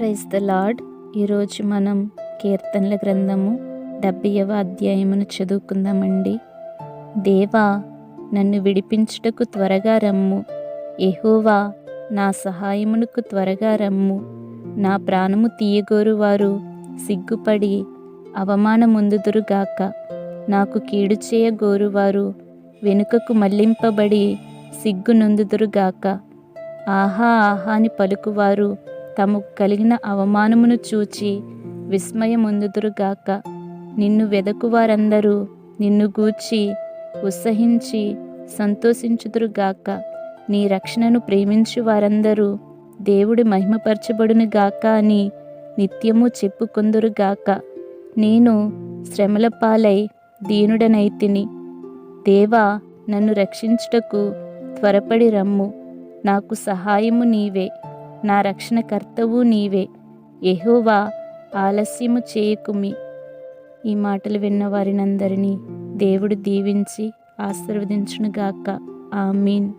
Praise the lord. ఈరోజు మనం కీర్తనల గ్రంథము డెబ్బైవ అధ్యాయమును చదువుకుందామండి. దేవా నన్ను విడిపించుటకు త్వరగా రమ్ము. ఎహోవా నా సహాయమునకు త్వరగా రమ్ము. నా ప్రాణము తీయగోరు వారు సిగ్గుపడి అవమానముందుదురుగాక. నాకు కీడు చేయగోరువారు వెనుకకు మళ్ళింపబడి సిగ్గునొందుదురుగాక. ఆహా ఆహా అని పలుకువారు తమకు కలిగిన అవమానమును చూచి విస్మయముందుదురుగాక. నిన్ను వెదకువారందరూ నిన్ను గూర్చి ఉత్సహించి సంతోషించుదురుగాక. నీ రక్షణను ప్రేమించు వారందరూ దేవుడు మహిమపరచబడును గాక అని నిత్యము చెప్పుకొందురుగాక. నేను శ్రమల పాలై దీనుడనైతిని దేవా నన్ను రక్షించుటకు త్వరపడి రమ్ము. నాకు సహాయము నీవే. నా రక్షణకర్తవు నీవే. ఎహోవా ఆలస్యము చేయకుమి. ఈ మాటలు విన్న వారినందరినీ దేవుడు దీవించి ఆశీర్వదించునుగాక. ఆమీన్.